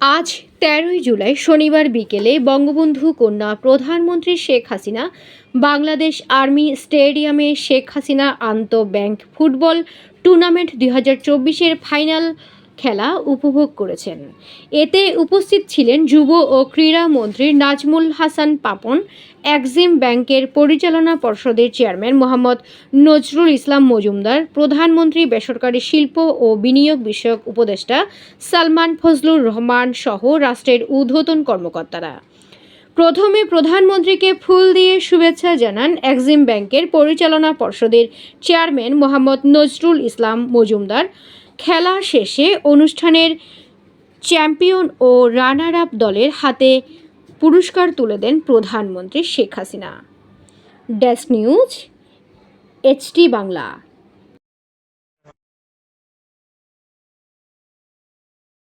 আজ তেরোই জুলাই শনিবার বিকেলে বঙ্গবন্ধু কন্যা প্রধানমন্ত্রী শেখ হাসিনা, বাংলাদেশ আর্মি স্টেডিয়ামে শেখ হাসিনা আন্ত ব্যাংক ফুটবল টুর্নামেন্ট দুই হাজার চব্বিশের ফাইনাল খেলা উপভোগ করেছেন। এতে উপস্থিত ছিলেন যুব ও ক্রীড়া মন্ত্রী নাজমুল হাসান পাপন, এক্সিম ব্যাংকের পরিচালনা পর্ষদের চেয়ারম্যান মোহাম্মদ নজরুল ইসলাম মজুমদার, প্রধানমন্ত্রী বেসরকারি শিল্প ও বিনিয়োগ বিষয়ক উপদেষ্টা সালমান ফজলুর রহমান সহ রাষ্ট্রের ঊর্ধ্বতন কর্মকর্তারা। প্রথমে প্রধানমন্ত্রীকে ফুল দিয়ে শুভেচ্ছা জানান এক্সিম ব্যাংকের পরিচালনা পর্ষদের চেয়ারম্যান মোহাম্মদ নজরুল ইসলাম মজুমদার। খেলা শেষে অনুষ্ঠানের চ্যাম্পিয়ন ও রানার আপ দলের হাতে পুরস্কার তুলে দেন প্রধানমন্ত্রী Sheikh Hasina. Desk news HT Bangla.